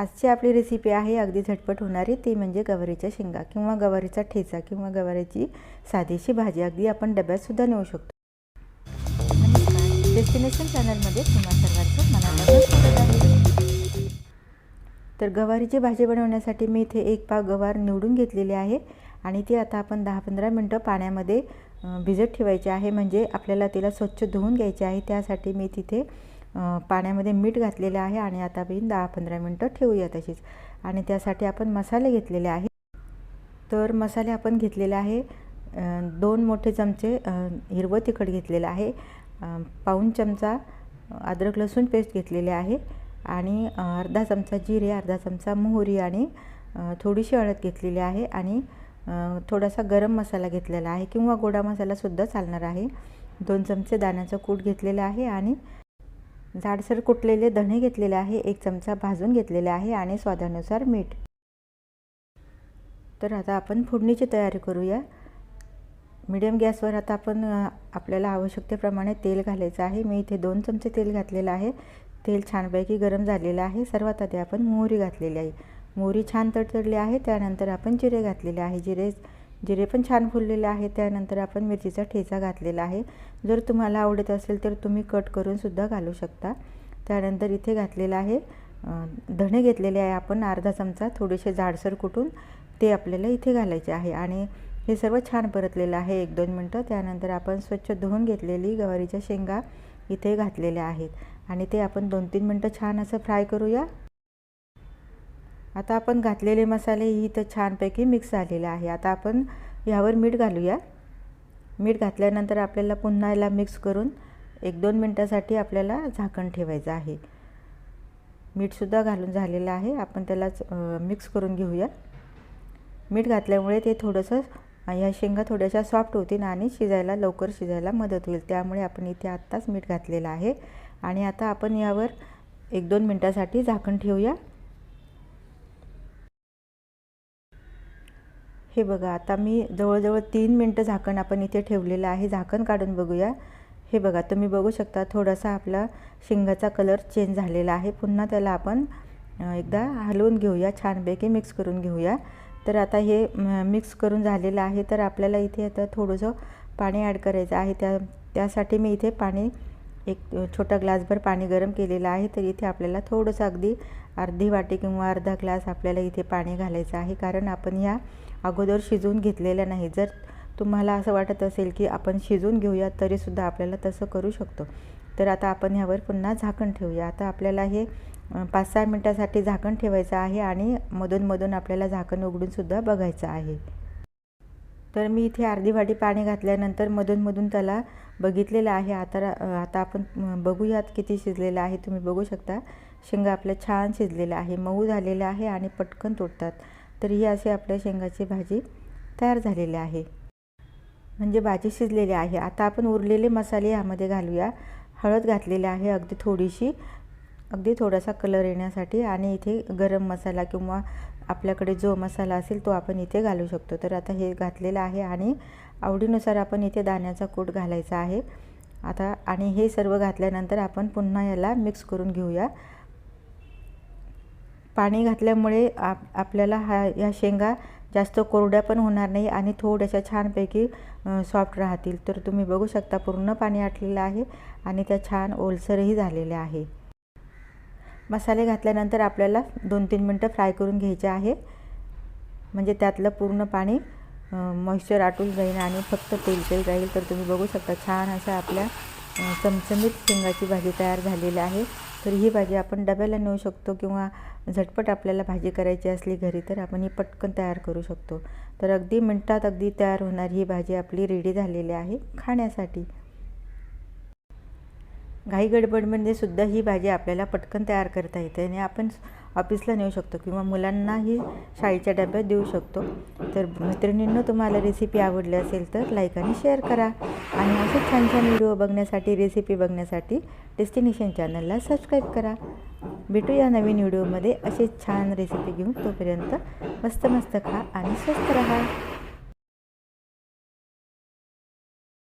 आजची आपली रेसिपी आहे अगदी झटपट होणारी. ती म्हणजे गवारीच्या शेंगा किंवा गवारीचा ठेचा किंवा गवारीची साधीशी भाजी. अगदी आपण डब्यातसुद्धा नेऊ शकतो. डेस्टिनेशन चॅनलमध्ये तुम्हा सर्वांचं मनापासून तर गवारीची भाजी बनवण्यासाठी मी इथे एक पाव गवार निवडून घेतलेली आहे आणि ती आता आपण दहा पंधरा मिनटं पाण्यामध्ये भिजत ठेवायची आहे. म्हणजे आपल्याला तिला स्वच्छ धुवून घ्यायची आहे. त्यासाठी मी तिथे पाण्यामध्ये मीठ घातलेलं आहे आणि आता आपण दहा पंधरा मिनटं ठेवूया तशीच. आणि त्यासाठी आपण मसाले घेतलेले आहे तर मसाले आपण घेतलेले आहे दोन मोठे चमचे हिरवं तिखट घेतलेलं आहे पाऊन चमचा अद्रक लसूण पेस्ट घेतलेले आहे आणि अर्धा चमचा जिरे अर्धा चमचा मोहरी आणि थोडीशी हळद घेतलेली आहे आणि थोडासा गरम मसाला घेतलेला आहे किंवा गोडा मसालासुद्धा चालणार आहे. दोन चमचे दाण्याचं कूट घेतलेलं आहे आणि जाडसर कुटलेले धणे घेतलेले आहे एक चमचा भाजून घेतलेले आहे आणि स्वादानुसार मीठ. तर आता आपण फोडणीची तयारी करूया. मीडियम गॅसवर आता आपण आपल्याला आवश्यकतेप्रमाणे तेल घालायचं आहे. मी इथे दोन चमचे तेल घातलेलं आहे. तेल छानपैकी गरम झालेलं आहे. सर्वात आधी आपण मोहरी घातलेली आहे. मोहरी छान तडतडली आहे. त्यानंतर आपण जिरे घातलेले आहे. जिरे जिरे पण छान फुललेले आहे त्यानंतर आपण मिरचीचा ठेचा घातलेला आहे. जर तुम्हाला आवडत असेल तर तुम्ही कट करूनसुद्धा घालू शकता. त्यानंतर इथे घातलेलं आहे धणे घेतलेले आहे आपण. अर्धा चमचा थोडेसे जाडसर कुटून ते आपल्याला इथे घालायचे आहे. आणि हे सर्व छान परतलेलं आहे एक दोन मिनटं. त्यानंतर आपण स्वच्छ धुवून घेतलेली गवारीच्या शेंगा इथे घातलेल्या आहेत. आणि ते आपण दोन तीन मिनटं छान असं फ्राय करूया. आता आपण घातलेले मसाले ही तर छानपैकी मिक्स झालेले आहे. आता आपण ह्यावर मीठ घालूया. मीठ घातल्यानंतर आपल्याला पुन्हा याला मिक्स करून एक दोन मिनटासाठी आपल्याला झाकण ठेवायचं आहे. मीठसुद्धा घालून झालेलं आहे. आपण त्यालाच मिक्स करून घेऊया. मीठ घातल्यामुळे ते थोडंसं ह्या शेंगा थोड्याशा सॉफ्ट होतील आणि शिजायला लवकर शिजायला मदत होईल. त्यामुळे आपण इथे आत्ताच मीठ घातलेलं आहे. आणि आता आपण यावर एक दोन मिनटासाठी झाकण ठेवूया. हे बघा आता मी जवळजवळ तीन मिनटं झाकण आपण इथे ठेवलेलं आहे. झाकण काढून बघूया. हे बघा तुम्ही बघू शकता थोडासा आपला शेंगाचा कलर चेंज झालेला आहे. पुन्हा त्याला आपण एकदा हलवून घेऊया. छानपैकी मिक्स करून घेऊया. तर आता हे मिक्स करून झालेलं आहे. तर आपल्याला इथे आता थोडंसं पाणी ॲड करायचं आहे. त्या त्यासाठी मी इथे पाणी एक छोटा ग्लासभर पाणी गरम केलेलं आहे तर इथे आपल्याला थोडंसं अगदी अर्धी वाटी किंवा अर्धा ग्लास आपल्याला इथे पाणी घालायचं आहे कारण आपण ह्या अगोदर शिजवून घेतलेलं नाही. जर तुम्हाला असं वाटत असेल की आपण शिजवून घेऊया तरीसुद्धा आपल्याला तसं करू शकतो. तर आता आपण ह्यावर पुन्हा झाकण ठेवूया. आता आपल्याला हे पाच सहा मिनटासाठी झाकण ठेवायचं आहे आणि मधूनमधून आपल्याला झाकण उघडूनसुद्धा बघायचं आहे. तर मी इथे अर्धी वाटी पाणी घातल्यानंतर मधूनमधून त्याला बघितलेलं आहे. आता आता आपण बघूयात किती शिजलेलं आहे. तुम्ही बघू शकता. शेंगा आपल्या छान शिजलेल्या आहे. मऊ झालेलं आहे आणि पटकन तुटतात तर ही अशी आपल्या शेंगाची भाजी तयार झालेली आहे. म्हणजे भाजी शिजलेली आहे. आता आपण उरलेले मसाले यामध्ये घालूया. हळद घातलेली आहे अगदी थोडीशी. अगदी थोडासा कलर येण्यासाठी आणि इथे गरम मसाला किंवा आपल्याकडे जो मसाला असेल तो आपण इथे घालू शकतो. तर आता हे घातलेलं आहे आणि आवडीनुसार आपण इथे दाण्याचा कूट घालायचा आहे. आता आणि हे सर्व घातल्यानंतर आपण पुन्हा याला मिक्स करून घेऊया. पाणी घातल्यामुळे आप आपल्याला हा या शेंगा जास्त कोरड्या पण होणार नाही आणि थोड्याशा छानपैकी सॉफ्ट राहतील. तर तुम्ही बघू शकता पूर्ण पाणी आटलेलं आहे आणि त्या छान ओलसरही झालेले आहे. मसाले घातल्यानंतर आपल्याला दोन तीन मिनटं फ्राय करून घ्यायचे आहे. म्हणजे त्यातलं पूर्ण पाणी मॉइश्चर आटून जाईल आणि फक्त तेल तेल राहील तर तुम्ही बघू शकता छान अशा आपल्या चमचमीत शेंगाची भाजी तयार झालेली आहे. तर ही भाजी आपण डब्याला नेऊ शकतो किंवा झटपट आपल्याला भाजी करायची असली घरी तर आपण ही पटकन तयार करू शकतो. तर अगदी मिनटात अगदी तयार होणार ही भाजी आपली रेडी झालेली आहे खाण्यासाठी. घाई गडबडमध्ये सुद्धा ही भाजी आपल्याला पटकन तयार करता येते आणि आपण ऑफिसला नेऊ शकतो किंवा मुलांनाही शाळेच्या डब्यात देऊ शकतो. तर मैत्रिणींनो तुम्हाला रेसिपी आवडली असेल तर लाईक आणि शेअर करा. आणि असे छान छान व्हिडिओ बघण्यासाठी रेसिपी बघण्यासाठी डेस्टिनेशन चॅनलला सबस्क्राईब करा. भेटू या नवीन व्हिडिओमध्ये असे छान रेसिपी घेऊन तोपर्यंत मस्त मस्त खा आणि स्वस्त राहा.